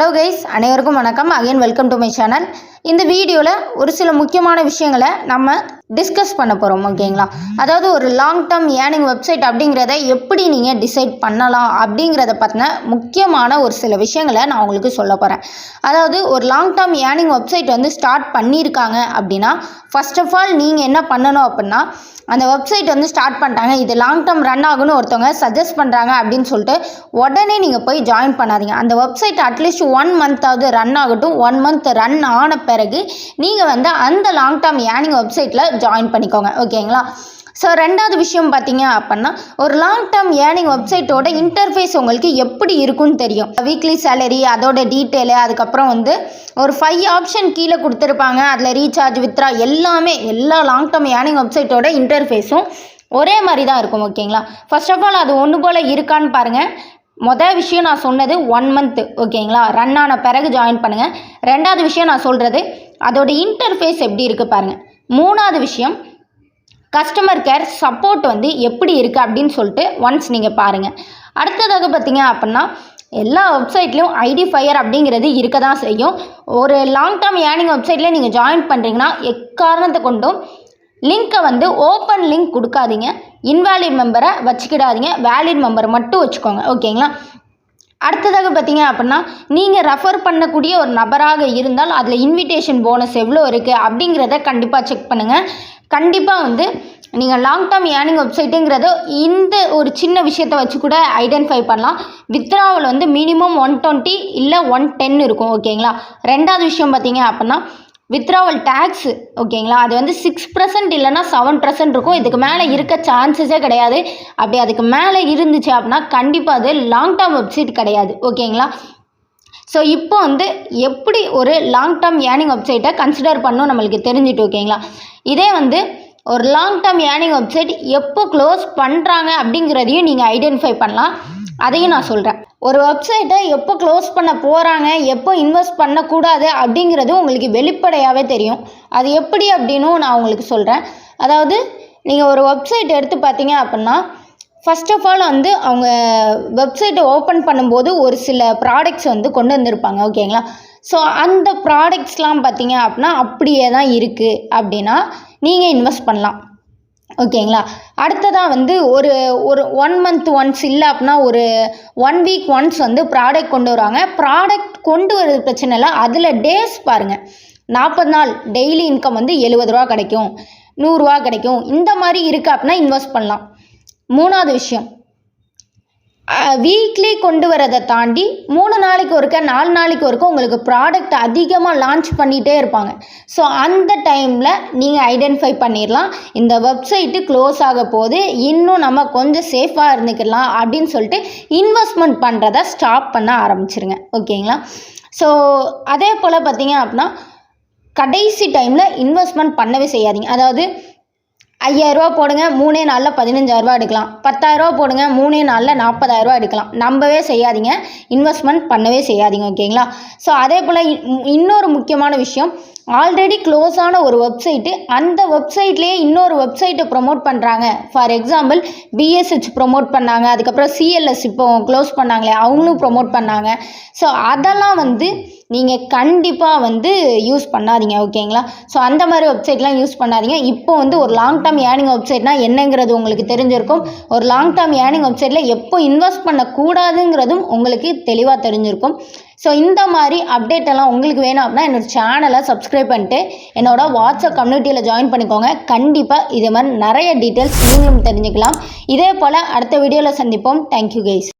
Hello guys அனைவருக்கும் வணக்கம். Again welcome to my channel இந்த வீடியோவில் ஒரு சில முக்கியமான விஷயங்களை நம்ம டிஸ்கஸ் பண்ண போகிறோம் ஓகேங்களா அதாவது ஒரு லாங் டேர்ம் ஏர்னிங் வெப்சைட் அப்படிங்கிறத எப்படி நீங்கள் டிசைட் பண்ணலாம் அப்படிங்கிறத பற்றின முக்கியமான ஒரு சில விஷயங்களை நான் உங்களுக்கு சொல்ல போகிறேன் அதாவது ஒரு லாங் டேர்ம் ஏர்னிங் வெப்சைட் வந்து ஸ்டார்ட் பண்ணியிருக்காங்க அப்படின்னா ஃபர்ஸ்ட் ஆஃப் ஆல் நீங்கள் என்ன பண்ணணும் அப்படின்னா அந்த வெப்சைட் வந்து ஸ்டார்ட் பண்ணிட்டாங்க இது லாங் டேர்ம் ரன் ஆகுன்னு ஒருத்தவங்க சஜஸ்ட் பண்ணுறாங்க அப்படின்னு சொல்லிட்டு உடனே நீங்கள் போய் ஜாயின் பண்ணாதீங்க. அந்த வெப்சைட் அட்லீஸ்ட் ஒன் மந்த்தாவது ரன் ஆகட்டும் ஒன் மந்த் ரன் ஆன பிறகு நீங்கள் வந்து அந்த லாங் டேர்ம் ஏர்னிங் வெப்சைட்டில் ஜாயின் பண்ணிக்கோங்க ஓகேங்களா ஸோ ரெண்டாவது விஷயம் பார்த்தீங்க அப்படின்னா ஒரு லாங் டேர்ம் ஏர்னிங் வெப்சைட்டோட இன்டர்ஃபேஸ் உங்களுக்கு எப்படி இருக்கும்னு தெரியும். வீக்லி சேலரி அதோட டீட்டெயிலு அதுக்கப்புறம் வந்து ஒரு ஃபைவ் ஆப்ஷன் கீழே கொடுத்துருப்பாங்க. அதில் ரீசார்ஜ் வித்ரா எல்லாமே எல்லா லாங் டேர்ம் ஏர்னிங் வெப்சைட்டோட இன்டர்ஃபேஸும் ஒரே மாதிரி தான் இருக்கும் ஓகேங்களா ஃபர்ஸ்ட் ஆஃப் ஆல் அது ஒன்று போல் இருக்கான்னு பாருங்கள் மொதல் விஷயம் நான் சொன்னது ஒன் மந்த்து ஓகேங்களா ரன் ஆன பிறகு ஜாயின் பண்ணுங்கள் ரெண்டாவது விஷயம் நான் சொல்கிறது அதோட இன்டர்ஃபேஸ் எப்படி இருக்குது பாருங்கள் மூணாவது விஷயம் கஸ்டமர் கேர் சப்போர்ட் வந்து எப்படி இருக்குது அப்படின்னு சொல்லிட்டு ஒன்ஸ் நீங்கள் பாருங்கள் அடுத்ததாக பார்த்தீங்க அப்படின்னா எல்லா வெப்சைட்லேயும் ஐடி ஃபயர் அப்படிங்கிறது இருக்க தான் செய்யும். ஒரு லாங் டேர்ம் ஏர்னிங் வெப்சைட்டில் நீங்கள் ஜாயின் பண்ணுறீங்கன்னா எக்காரணத்தை கொண்டும் லிங்க்கை வந்து ஓப்பன் லிங்க் கொடுக்காதீங்க. இன்வேலிட் மெம்பரை வச்சுக்கிடாதீங்க. வேலிட் மெம்பரை மட்டும் வச்சுக்கோங்க. ஓகேங்களா அடுத்ததாக பார்த்தீங்க அப்படின்னா நீங்கள் ரெஃபர் பண்ணக்கூடிய ஒரு நபராக இருந்தால் அதில் இன்விடேஷன் போனஸ் எவ்வளோ இருக்குது அப்படிங்கிறத கண்டிப்பாக செக் பண்ணுங்கள் கண்டிப்பாக வந்து நீங்கள் லாங் டேர்ம் ஏர்னிங் வெப்சைட்டுங்கிறத இந்த ஒரு சின்ன விஷயத்தை வச்சு கூட ஐடென்டிஃபை பண்ணலாம். வித்ராவல் வந்து மினிமம் ஒன் டுவெண்ட்டி இல்லை ஒன் டென் இருக்கும் ஓகேங்களா ரெண்டாவது விஷயம் பார்த்தீங்க அப்படின்னா வித்ராவல் டேக்ஸு ஓகேங்களா அது வந்து சிக்ஸ் பர்சன்ட் இல்லைன்னா செவன் பர்சன்ட் இருக்கும். இதுக்கு மேலே இருக்க சான்சஸே கிடையாது. அப்படி அதுக்கு மேலே இருந்துச்சு அப்படின்னா கண்டிப்பாக அது லாங் டேர்ம் வெப்சைட் கிடையாது. ஓகேங்களா ஸோ இப்போ வந்து எப்படி ஒரு லாங் டேர்ம் ஏர்னிங் வெப்சைட்டை கன்சிடர் பண்ணும் நம்மளுக்கு தெரிஞ்சுட்டு ஓகேங்களா இதே வந்து ஒரு லாங் டேர்ம் ஏர்னிங் வெப்சைட் எப்போ க்ளோஸ் பண்ணுறாங்க அப்படிங்கிறதையும் நீங்கள் ஐடென்டிஃபை பண்ணலாம். அதையும் நான் சொல்கிறேன் ஒரு வெப்சைட்டை எப்போ க்ளோஸ் பண்ண போகிறாங்க எப்போ இன்வெஸ்ட் பண்ணக்கூடாது அப்படிங்கிறது உங்களுக்கு வெளிப்படையாகவே தெரியும். அது எப்படி அப்படின்னும் நான் உங்களுக்கு சொல்கிறேன் அதாவது நீங்கள் ஒரு வெப்சைட் எடுத்து பார்த்தீங்க அப்படின்னா ஃபஸ்ட் ஆஃப் ஆல் வந்து அவங்க வெப்சைட்டை ஓப்பன் பண்ணும்போது ஒரு சில ப்ராடக்ட்ஸ் வந்து கொண்டு வந்திருப்பாங்க ஓகேங்களா ஸோ அந்த ப்ராடக்ட்ஸ்லாம் பார்த்தீங்க அப்படின்னா அப்படியே தான் இருக்குது அப்படின்னா நீங்கள் இன்வெஸ்ட் பண்ணலாம். ஓகேங்களா? அடுத்ததாக வந்து ஒரு ஒரு ஒன் மந்த் ஒன்ஸ் இல்லை அப்படின்னா ஒரு ஒன் வீக் ஒன்ஸ் வந்து ப்ராடக்ட் கொண்டு வருவாங்க ப்ராடக்ட் கொண்டு வர்றது பிரச்சனை இல்லை. அதில் டேஸ் பாருங்கள் நாற்பது நாள் டெய்லி இன்கம் வந்து எழுபது ரூபா கிடைக்கும். நூறுரூவா கிடைக்கும். இந்த மாதிரி இருக்குது அப்படின்னா இன்வெஸ்ட் பண்ணலாம். மூணாவது விஷயம். வீக்லி கொண்டு வரதை தாண்டி மூணு நாளைக்கு ஒருக்க நாலு நாளைக்கு ஒருக்க உங்களுக்கு ப்ராடக்ட் அதிகமாக லான்ச் பண்ணிகிட்டே இருப்பாங்க. ஸோ அந்த டைமில் நீங்கள் ஐடென்டிஃபை பண்ணிடலாம் இந்த வெப்சைட்டு க்ளோஸ் ஆக போது இன்னும் நம்ம கொஞ்சம் சேஃபாக இருந்துக்கலாம் அப்படின்னு சொல்லிட்டு இன்வெஸ்ட்மெண்ட் பண்ணுறத ஸ்டாப் பண்ண ஆரம்பிச்சிருங்க. ஓகேங்களா? ஸோ அதே போல் பார்த்தீங்க அப்படின்னா கடைசி டைமில் இன்வெஸ்ட்மெண்ட் பண்ணவே செய்யாதீங்க. அதாவது ஐயாயிரரூவா போடுங்க மூணே நாளில் பதினஞ்சாயிரரூபா எடுக்கலாம். பத்தாயிரரூவா போடுங்க மூணே நாளில் நாற்பதாயிரரூவா எடுக்கலாம். நம்பவே செய்யாதீங்க. இன்வெஸ்ட்மெண்ட் பண்ணவே செய்யாதீங்க ஓகேங்களா ஸோ அதே போல் இன்னொரு முக்கியமான விஷயம் ஆல்ரெடி க்ளோஸ் ஆன ஒரு வெப்சைட்டு அந்த வெப்சைட்லேயே இன்னொரு வெப்சைட்டை ப்ரொமோட் பண்ணுறாங்க ஃபார் எக்ஸாம்பிள் பிஎஸ்ஹெச் ப்ரொமோட் பண்ணாங்க. அதுக்கப்புறம் சிஎல்எஸ் இப்போ க்ளோஸ் பண்ணாங்களே அவங்களும் ப்ரொமோட் பண்ணாங்க. ஸோ அதெல்லாம் வந்து நீங்கள் கண்டிப்பாக வந்து யூஸ் பண்ணாதீங்க ஓகேங்களா ஸோ அந்த மாதிரி வெப்சைட்லாம் யூஸ் பண்ணாதீங்க. இப்போ வந்து ஒரு லாங் டேர்ம் ஏர்னிங் வெப்சைட்னா என்னங்கிறது உங்களுக்கு தெரிஞ்சிருக்கும். ஒரு லாங் டேர்ம் ஏர்னிங் வெப்சைட்டில் எப்போ இன்வெஸ்ட் பண்ணக்கூடாதுங்கிறதும் உங்களுக்கு தெளிவாக தெரிஞ்சிருக்கும். ஸோ இந்த மாதிரி அப்டேட் எல்லாம் உங்களுக்கு வேணும் அப்படின்னா என்னோட சேனலை சப்ஸ்கிரைப் பண்ணிட்டு என்னோட வாட்ஸ்அப் கம்யூனிட்டியில் ஜாயின் பண்ணிக்கோங்க. கண்டிப்பாக இதே மாதிரி நிறைய டீட்டெயில்ஸ் நீங்களும் தெரிஞ்சுக்கலாம். இதே போல் அடுத்த வீடியோவில் சந்திப்போம். Thank you guys